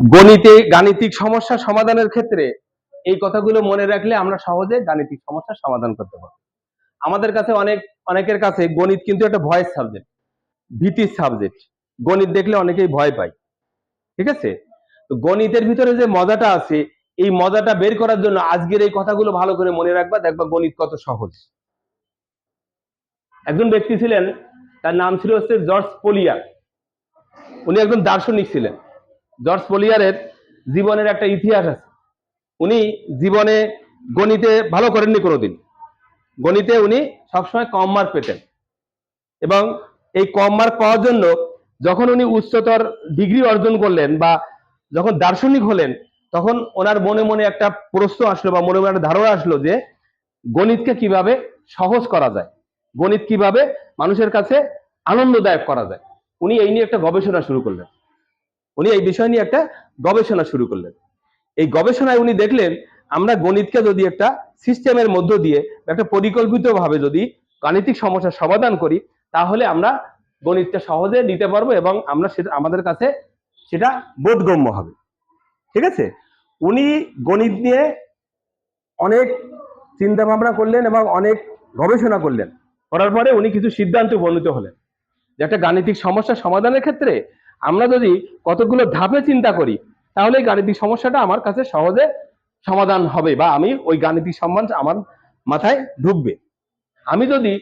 গণিতে গাণিতিক সমস্যা সমাধানের ক্ষেত্রে এই কথাগুলো মনে রাখলে আমরা সহজে গাণিতিক সমস্যার সমাধান করতে পারব। আমাদের কাছে অনেক, অনেকের কাছে গণিত কিন্তু একটা ভয়ের সাবজেক্ট, ভীতির সাবজেক্ট। গণিত দেখলে অনেকেই ভয় পায়, ঠিক আছে? তো গণিতের ভিতরে যে মজাটা আছে, এই মজাটা বের করার জন্য আজকের এই কথাগুলো ভালো করে মনে রাখবা, দেখবা গণিত কত সহজ। একজন ব্যক্তি ছিলেন, তার নাম ছিল হচ্ছে জর্জ পোলিয়ার। উনি একজন দার্শনিক ছিলেন। জর্জ পোলিয়ারের জীবনের একটা ইতিহাস আছে। উনি জীবনে গণিতে ভালো করেননি কোনোদিন। গণিতে উনি সবসময় কম মার্ক পেতেন। এবং এই কম মার্ক পাওয়ার জন্য যখন উনি উচ্চতর ডিগ্রি অর্জন করলেন বা যখন দার্শনিক হলেন, তখন ওনার মনে মনে একটা প্রশ্ন আসলো বা মনে মনে একটা ধারণা আসলো যে গণিতকে কীভাবে সহজ করা যায়, গণিত কীভাবে মানুষের কাছে আনন্দদায়ক করা যায়। উনি এই নিয়ে একটা গবেষণা শুরু করলেন। উনি এই বিষয় নিয়ে একটা গবেষণা শুরু করলেন। এই গবেষণায় উনি দেখলেন, আমরা গণিতকে যদি একটা সিস্টেমের মধ্য দিয়ে একটা পরিকল্পিতভাবে যদি গাণিতিক সমস্যার সমাধান করি, তাহলে আমরা গণিতটা সহজে নিতে পারব এবং আমরা সেটা, আমাদের কাছে সেটা বোধগম্য হবে। ঠিক আছে? উনি গণিত নিয়ে অনেক চিন্তা ভাবনা করলেন এবং অনেক গবেষণা করলেন। করার পরে উনি কিছু সিদ্ধান্তে উপনীত হলেন যে একটা গাণিতিক সমস্যার সমাধানের ক্ষেত্রে আমরা যদি কতগুলো ধাপে চিন্তা করি, তাহলে এই গাণিতিক সমস্যাটা আমার কাছে সহজে সমাধান হবে বা আমি ওই গাণিতিক সম্মান আমার মাথায় ঢুকবে। আমি যদি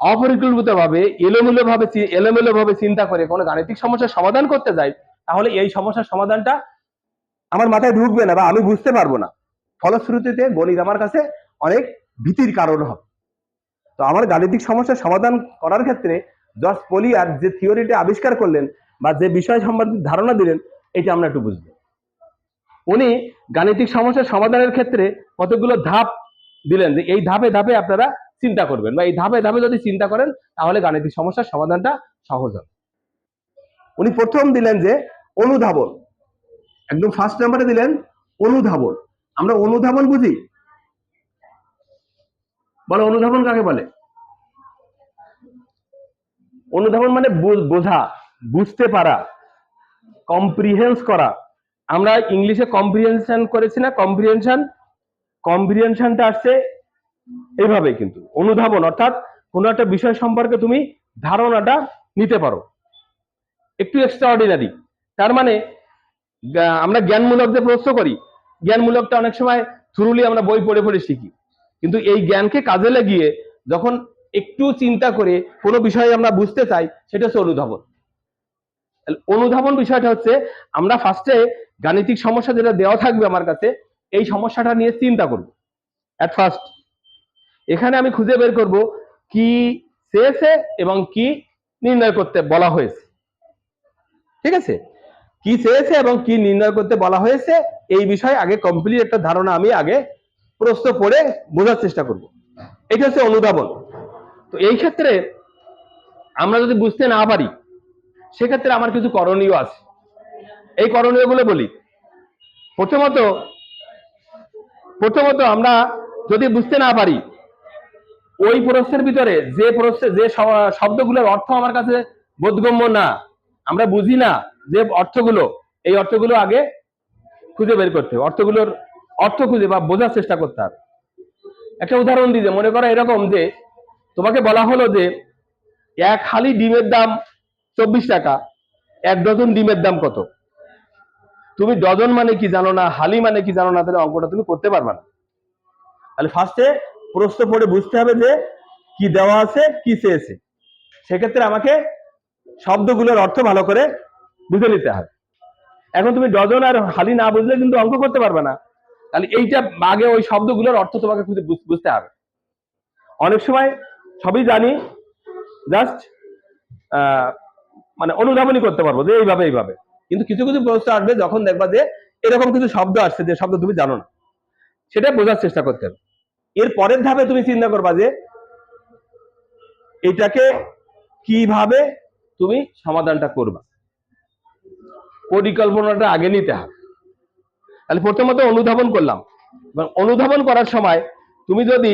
অপরিকল্পিত ভাবে এলোমেলো ভাবে এলোমেলো ভাবে চিন্তা করে কোনো গাণিতিক সমস্যার সমাধান করতে যাই, তাহলে এই সমস্যার সমাধানটা আমার মাথায় ঢুকবে না বা আমি বুঝতে পারব না। ফলশ্রুতিতে গণিত আমার কাছে অনেক ভীতির কারণ হবে। তো আমার গাণিতিক সমস্যার সমাধান করার ক্ষেত্রে জর্জ পোলিয়ার যে থিওরিটা আবিষ্কার করলেন বা যে বিষয় সম্বন্ধে ধারণা দিলেন, এটা আমরা একটু বুঝব। উনি গাণিতিক সমস্যার সমাধানের ক্ষেত্রে কতগুলো ধাপ দিলেন যে এই ধাপে ধাপে আপনারা চিন্তা করবেন বা এই ধাপে ধাপে যদি চিন্তা করেন, তাহলে গাণিতিক সমস্যার সমাধানটা সহজ হবে। উনি প্রথম দিলেন যে অনুধাবন। একদম ফার্স্ট নাম্বারে দিলেন অনুধাবন। আমরা অনুধাবন বুঝি? বলো অনুধাবন কাকে বলে? অনুধাবন মানে বোঝা। বুঝতে পারা কম্প্রিহেন্স করা। আমরা ইংলিশে কম্প্রিহেনশন করেছি না কম্প্রিহেনশন কম্প্রিহেনশনটা আসছে এইভাবে কিন্তু, অনুধাবন। অর্থাৎ কোনো একটা বিষয় সম্পর্কে তুমি ধারণাটা নিতে পারো। একটু এক্সট্রা অর্ডিনারি তার মানে আমরা জ্ঞানমূলক যে প্রশ্ন করি, জ্ঞানমূলকটা অনেক সময় থ্রুলি আমরা বই পড়ে পড়ে শিখি। কিন্তু এই জ্ঞানকে কাজে লাগিয়ে যখন একটু চিন্তা করে কোনো বিষয়ে আমরা বুঝতে চাই, সেটা হচ্ছে অনুধাবন। অনুধাবন বিষয়টা হচ্ছে, আমরা ফার্স্টে গাণিতিক সমস্যা যেটা দেওয়া থাকবে আমার কাছে, এই সমস্যাটা নিয়ে চিন্তা করব। অ্যাট ফার্স্ট এখানে আমি খুঁজে বের করব কি চেয়েছে এবং কি নির্ণয় করতে বলা হয়েছে। ঠিক আছে? কি চেয়েছে এবং কি নির্ণয় করতে বলা হয়েছে, এই বিষয়ে আগে কমপ্লিট একটা ধারণা আমি আগে প্রশ্ন পড়ে বোঝার চেষ্টা করব। এটা হচ্ছে অনুধাবন। তো এই ক্ষেত্রে আমরা যদি বুঝতে না পারি সেক্ষেত্রে আমার কিছু করণীয় আছে। এই করণীয়গুলো বলি। প্রথমত প্রথমত আমরা যদি বুঝতে না পারি, ওই প্রশ্নের ভিতরে যে প্রশ্ন যে শব্দগুলোর অর্থ আমার কাছে বোধগম্য না, আমরা বুঝি না যে অর্থগুলো, এই অর্থগুলো আগে খুঁজে বের করতে হবে। অর্থগুলোর অর্থ খুঁজে বা বোঝার চেষ্টা করতে হবে। একটা উদাহরণ দিতে মনে করো এরকম যে, তোমাকে বলা হলো যে, এক হালি ডিমের দাম চব্বিশ টাকা। এক ডজন ডিমের দাম কত? তুমি ডজন মানে কি জানো না, হালি মানে কি জানো না, তাহলে অঙ্কটা তুমি করতে পারবে না। তাহলে ফার্স্টে প্রশ্ন পড়ে বুঝতে হবে যে কি দেওয়া আছে, কি চেয়েছে। সেক্ষেত্রে আমাকে শব্দগুলোর অর্থ ভালো করে বুঝে নিতে হবে। এখন তুমি ডজন আর হালি না বুঝলে কিন্তু অঙ্ক করতে পারবে না। তাহলে এইটা আগে ওই শব্দগুলোর অর্থ তোমাকে খুঁজে বুঝতে হবে। অনেক সময় সবই জানি জাস্ট মানে অনুধাবনই করতে পারব যে এইভাবে এইভাবে। কিন্তু কিছু কিছু প্রশ্ন আসবে যখন দেখবা যে এরকম কিছু শব্দ আসছে, যে শব্দ তুমি জানো না। সেটা বোঝার চেষ্টা করতে হবে। এর পরের ধাপে তুমি চিন্তা করবা যে এটাকে কীভাবে তুমি সমাধানটা করবা। পরিকল্পনাটা আগে নিতে হবে। তাহলে প্রথমত অনুধাবন করলাম। এবং অনুধাবন করার সময় তুমি যদি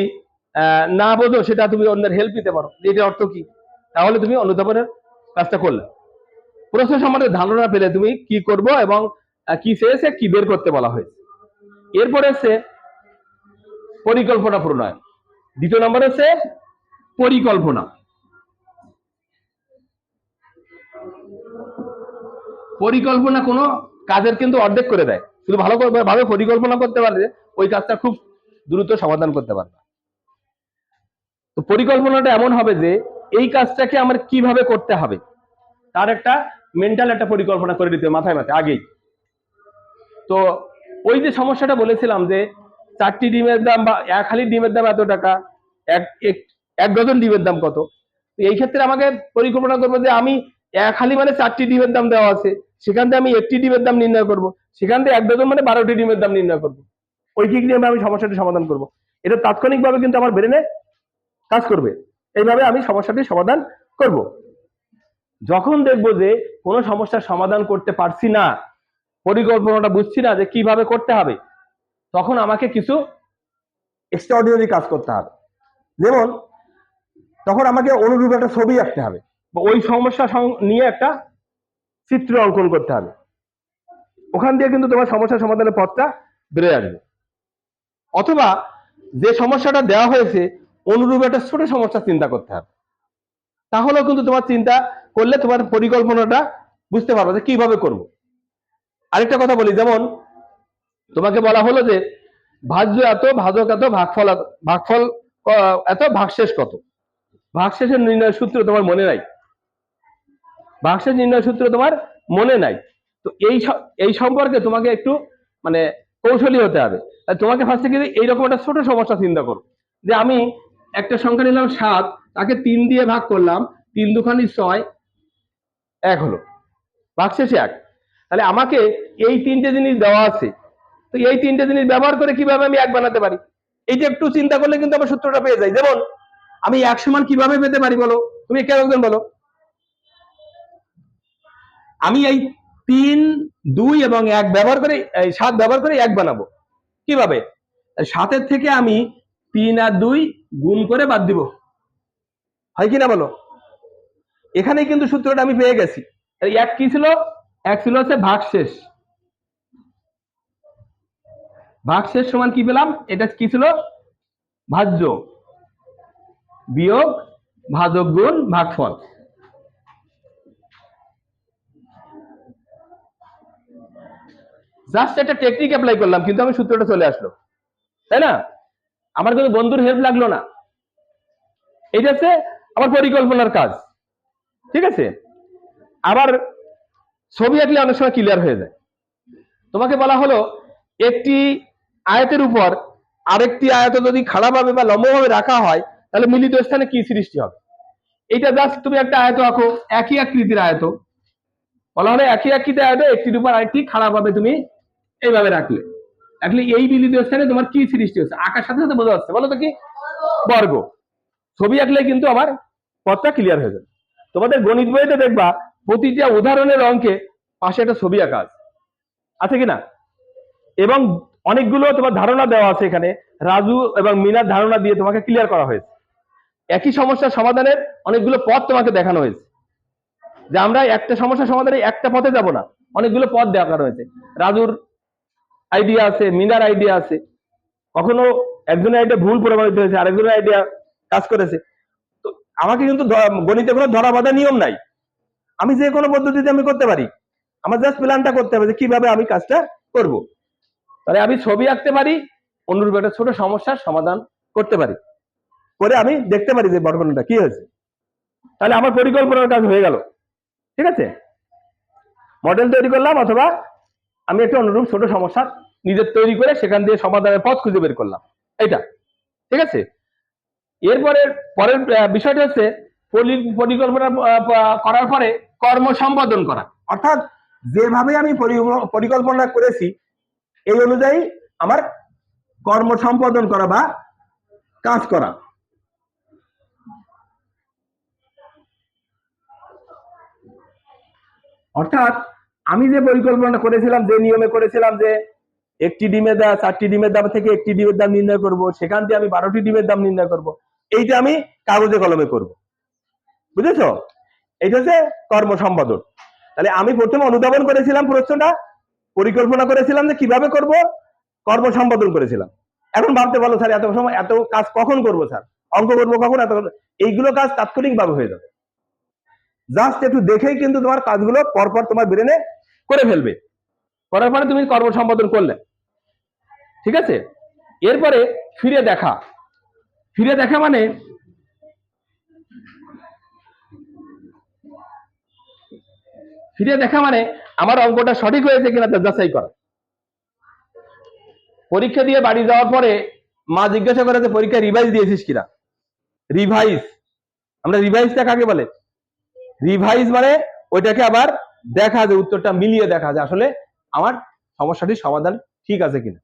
না বোঝো, সেটা তুমি অন্যের হেল্প নিতে পারো। এটার অর্থ কি? তাহলে তুমি অনুধাবনের কাজটা করলে। প্রশ্ন সম্বন্ধে ধারণা পেলে তুমি কি করব এবং কি চেয়েছে কি বের করতে বলা হয়েছে। এরপরে হচ্ছে পরিকল্পনা প্রণয়ন। দ্বিতীয় নম্বর হচ্ছে পরিকল্পনা। পরিকল্পনা কোনো কাজের কিন্তু অর্ধেক করে দেয়। শুধু ভালো ভাবে পরিকল্পনা করতে পারলে ওই কাজটা খুব দ্রুত সমাধান করতে পারবে। তো পরিকল্পনাটা এমন হবে যে এই কাজটাকে আমার কীভাবে করতে হবে? তার একটা মেন্টাল একটা পরিকল্পনা করে দিতে মাথায় মাথায়, আগেই। তো ওই যে সমস্যাটা বলেছিলাম যে চারটি ডিমের দাম বা এক হালি ডিমের দাম এত টাকা, এক, এক- ডজন ডিমের দাম কত? এই ক্ষেত্রে আমাকে পরিকল্পনা করব যে আমি এক হালি মানে চারটি ডিমের দাম দেওয়া আছে, সেখান থেকে আমি একটি ডিমের দাম নির্ণয় করব, সেখান থেকে এক ডজন মানে বারোটি ডিমের দাম নির্ণয় করব। ঐকিক নিয়মে আমি সমস্যাটি সমাধান করব। এটা তাৎক্ষণিকভাবে কিন্তু আমার ব্রেনে কাজ করবে। এইভাবে আমি সমস্যাটি সমাধান করব। যখন দেখব যে কোনো সমস্যার সমাধান করতে পারছি না, পরিকল্পনাটা বুঝছি না যে কীভাবে করতে হবে, তখন আমাকে কিছু এক্সট্রাঅর্ডিনারি কাজ করতে হবে। যেমন, তখন আমাকে অনুরূপ একটা ছবি আঁকতে হবে, বা ওই সমস্যা নিয়ে একটা চিত্র অঙ্কন করতে হবে। ওখান দিয়ে কিন্তু তোমার সমস্যা সমাধানের পথটা বেড়ে আসবে। অথবা যে সমস্যাটা দেওয়া হয়েছে অনুরূপ একটা ছোট সমস্যা চিন্তা করতে হবে। তাহলেও কিন্তু তোমার চিন্তা করলে তোমার পরিকল্পনাটা বুঝতে পারবে যে কীভাবে করব। আরেকটা কথা বলি, যেমন তোমাকে বলা হলো যে ভাজ্য এত, ভাজক এত, ভাগফল ভাগফল এত, ভাগশেষ কত? ভাগশেষের নির্ণয় সূত্র তোমার মনে নাই। ভাগশেষ নির্ণয় সূত্র তোমার মনে নাই। তো এই এই সম্পর্কে তোমাকে একটু মানে কৌশলী হতে হবে। তোমাকে ফার্স্টে কিন্তু এইরকম একটা ছোট সমস্যা চিন্তা করো। যে আমি একটা সংখ্যা নিলাম সাত, তাকে তিন দিয়ে ভাগ করলাম, তিন দুখানি ছয়, এক হলো। ভাগ শেষে এক। তাহলে আমাকে এই তিনটে জিনিস দেওয়া আছে। তো এই তিনটে জিনিস ব্যবহার করে কীভাবে আমি এক বানাতে পারি? এইটা একটু চিন্তা করলে কিন্তু আমার সূত্রটা পেয়ে যাই যেমন, আমি এক সমান কীভাবে পেতে পারি বলো? তুমি কেন একজন বলো। আমি এই তিন, দুই এবং এক ব্যবহার করে, এই সাত ব্যবহার করে এক বানাবো। কীভাবে? সাতের থেকে আমি তিন আর দুই গুণ করে বাদ দিব। হয় কি না বলো? এখানে কিন্তু সূত্রটা আমি পেয়ে গেছি। এক কি ছিল? এক ছিল হচ্ছে ভাগশেষ। ভাগশেষ সমান কি পেলাম? এটা কি ছিল? ভাজ্য। বিয়োগ ভাজক গুণ ভাগফল। জাস্ট একটা টেকনিক অ্যাপ্লাই করলাম, কিন্তু আমি সূত্রটা চলে আসলো। তাই না? আমার কোনো বন্ধুর হেল্প লাগল না। এটা হচ্ছে আমার পরিকল্পনার কাজ। ঠিক আছে? আবার ছবি আঁকলে অনেক সময় ক্লিয়ার হয়ে যায়। তোমাকে বলা হলো, একটি আয়তের উপর আরেকটি আয়ত যদি খাড়াভাবে বা লম্বভাবে রাখা হয়, তাহলে মিলিত স্থানে কি সৃষ্টি হবে? এটা জাস্ট তুমি একটা আয়ত আঁকো, একই আকৃতির আয়ত। বলা হলো একই আকৃতির আয়ত, একটির উপর আরেকটি খাড়াভাবে তুমি এইভাবে রাখলে। রাখলে এই মিলিত স্থানে তোমার কি সৃষ্টি হচ্ছে? আঁকার সাথে সাথে বোঝা যাচ্ছে বলো তো কি? বর্গ। ছবি আঁকলে কিন্তু আমার পথটা ক্লিয়ার হয়ে যাবে। তোমাদের গণিত বইতে দেখবা, প্রতিটা উদাহরণের অঙ্কে পাশে একটা ছবি আঁকা আছে। আছে কিনা এবং অনেকগুলো তোমার ধারণা দেওয়া আছে এখানে। রাজু এবং মিনার ধারণা দিয়ে তোমাকে ক্লিয়ার করা হয়েছে। একই সমস্যার সমাধানের অনেকগুলো পথ তোমাকে দেখানো হয়েছে। যে আমরা একটা সমস্যার সমাধানে একটা পথে যাব না। অনেকগুলো পথ দেখানো হয়েছে। রাজুর আইডিয়া আছে, মিনার আইডিয়া আছে। কখনো একজনের আইডিয়া ভুল প্রভাবিত হয়েছে, আরেকজনের আইডিয়া কাজ করেছে। তো আমাকে কিন্তু গণিতে কোনো ধরা বাঁধা নিয়ম নাই। আমি যে কোনো পদ্ধতিতে আমি করতে পারি। আমার জাস্ট প্ল্যানটা করতে হবে যে কীভাবে আমি কাজটা করব। তাহলে আমি ছবি আঁকতে পারি, অনুরূপ একটা ছোট সমস্যার সমাধান করতে পারি। করে আমি দেখতে পারি যে বর্গনটা কি হয়েছে। তাহলে আমার পরিকল্পনার কাজ হয়ে গেল। ঠিক আছে? মডেল তৈরি করলাম অথবা আমি একটা অনুরূপ ছোট সমস্যা নিজের তৈরি করে সেখান দিয়ে সমাধানের পথ খুঁজে বের করলাম। এটা ঠিক আছে? এরপরে পরের বিষয়টা হচ্ছে পরিকল্পনা করার পরে কর্ম সম্পাদন করা। অর্থাৎ যেভাবে আমি পরিকল্পনা করেছি, এই অনুযায়ী আমার কর্ম সম্পাদন করা বা কাজ করা। অর্থাৎ আমি যে পরিকল্পনা করেছিলাম, যে নিয়মে করেছিলাম যে একটি ডিমের দাম চারটি ডিমের দাম থেকে একটি ডিমের দাম নির্ণয় করব, সেখান থেকে আমি বারোটি ডিমের দাম নির্ণয় করব। এইটা আমি কাগজে কলমে করব। বুঝেছ? এটা হচ্ছে কর্ম সম্পাদন তাহলে আমি প্রথমে অনুধাবন করেছিলাম প্রশ্নটা, পরিকল্পনা করেছিলাম যে কীভাবে করব কর্ম সম্পাদন করেছিলাম। এখন ভাবতে পারল স্যার, এত সময়, এত কাজ কখন করব স্যার? অঙ্ক করব কখন, এত এইগুলো কাজ তাৎক্ষণিক ভাবে হয়ে যাবে। জাস্ট একটু দেখেই কিন্তু তোমার কাজগুলো পরপর তোমার ব্রেনে করে ফেলবে। করার পরে তুমি কর্ম সম্পাদন করলে। ঠিক আছে? এরপরে ফিরে দেখা। ফিরে দেখা মানে ফিরে দেখা মানে আমার অঙ্কটা সঠিক হয়েছে কিনা তা যাচাই করা। পরীক্ষা দিয়ে বাড়ি যাওয়ার পরে মা জিজ্ঞাসা করে যে পরীক্ষা রিভাইজ দিয়েছিস কিনা? রিভাইজ আমরা রিভাইজটা কাকে বলে? রিভাইজ মানে ওইটাকে আবার দেখা, যে উত্তরটা মিলিয়ে দেখা, যে আসলে আমার সমস্যাটির সমাধান ঠিক আছে কিনা।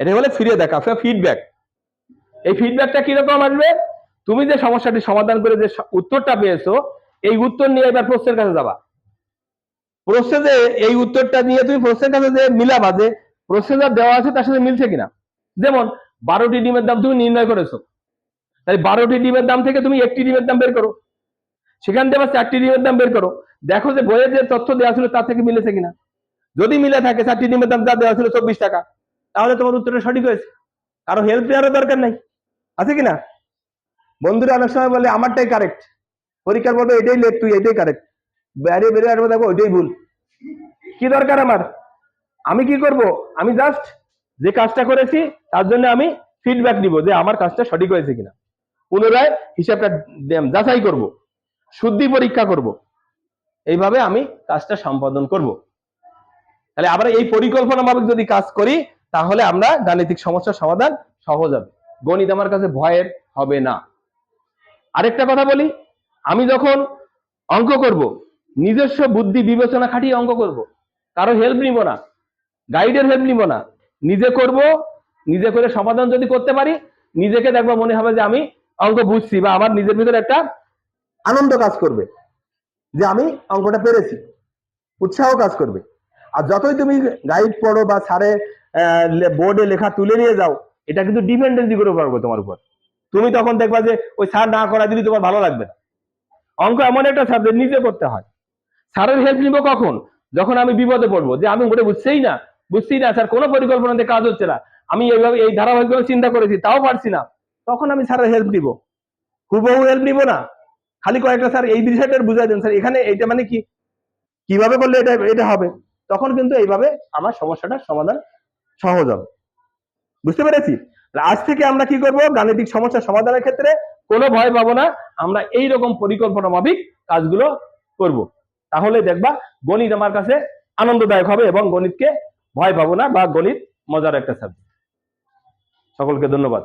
এটা বলে ফিরে দেখা ফিডব্যাক এই ফিডব্যাকটা কীরকম আসবে? তুমি যে সমস্যাটি সমাধান করে যে উত্তরটা পেয়েছ, এই উত্তর নিয়ে এবার প্রশ্নের কাছে যাবা। প্রশ্নে এই উত্তরটা নিয়ে তুমি প্রশ্নের কাছে যে মিলাবা, যে প্রশ্নে যা দেওয়া আছে তার সাথে মিলছে কিনা। যেমন, বারোটি ডিমের দাম তুমি নির্ণয় করেছ। তাই বারোটি ডিমের দাম থেকে তুমি একটি ডিমের দাম বের করো। সেখান থেকে আবার চারটি ডিমের দাম বের করো। দেখো যে বইয়ে যে তথ্য দেওয়া ছিল তার থেকে মিলেছে কিনা। যদি মিলে থাকে, চারটি ডিমের দাম যা দেওয়া ছিল চব্বিশ টাকা, তাহলে তোমার উত্তরটা সঠিক হয়েছে। কারও হেল্প নেওয়ারও দরকার নাই। আছে কিনা? বন্ধুরা অনেক সময় বলে, আমারটাই কারেক্ট পরীক্ষার বলবে এটাই লেট তুই এটাই কারেক্ট বাইরে বেরিয়ে আসব দেখো, ওইটাই ভুল। কি দরকার আমার? আমি কি করব? আমি জাস্ট যে কাজটা করেছি, তার জন্য আমি ফিডব্যাক দিব যে আমার কাজটা সঠিক হয়েছে কিনা। পুনরায় হিসাবটা যাচাই করব। শুদ্ধি পরীক্ষা করব। এইভাবে আমি কাজটা সম্পাদন করব। তাহলে আমরা এই পরিকল্পনা মাফিক যদি কাজ করি, তাহলে আমরা গাণিতিক সমস্যার সমাধান সহজ হবে। গণিত আমার কাছে ভয়ের হবে না। আরেকটা কথা বলি, আমি যখন অঙ্ক করব, নিজস্ব বুদ্ধি বিবেচনা খাটিয়ে অঙ্ক করব, কারও হেল্প নিব না গাইডের হেল্প নিব না, নিজে করব, নিজে করে সমাধান যদি করতে পারি, নিজেকে দেখব মনে হবে যে আমি অঙ্ক বুঝছি বা আমার নিজের ভিতরে একটা আনন্দ কাজ করবে, যে আমি অঙ্কটা পেরেছি, উৎসাহ কাজ করবে। আর যতই তুমি গাইড পড়ো বা স্যারে বোর্ডে লেখা তুলে নিয়ে যাও, এটা কিন্তু ডিপেন্ডেন্সি করে পারবে তোমার উপর। তুমি তখন দেখবা যে, ওই স্যার না করা দিলে তোমার ভালো লাগবে না। অঙ্ক এমন একটা সাবজেক্ট নিজে করতে হয়। স্যারের হেল্প নিব কখন? যখন আমি বিপদে পড়ব। যে আমি ওটা বুঝছেই না বুঝছি না স্যার কোনো পরিকল্পনাতে কাজ হচ্ছে না। আমি এইভাবে এই ধারাবাহিকভাবে চিন্তা করেছি, তাও পারছি না। তখন আমি স্যারের হেল্প নিব। হুবহু হেল্প নিব না। খালি কয়েকটা স্যার এই বিষয়টা বুঝাই দেন। স্যার এখানে এটা মানে কি? কীভাবে করলে এটা এটা হবে? তখন কিন্তু এইভাবে আমার সমস্যাটার সমাধান সহজ হবে। বুঝতে পেরেছি? আজ থেকে আমরা কি করব? গাণিতিক সমস্যা সমাধানের ক্ষেত্রে কোনো ভয় পাবো না। আমরা এই রকম পরিকল্পনা মাফিক কাজগুলো করব। তাহলে দেখবা গণিত আমার কাছে আনন্দদায়ক হবে এবং গণিতকে ভয় পাবো না বা গণিত মজার একটা সাবজেক্ট সকলকে ধন্যবাদ।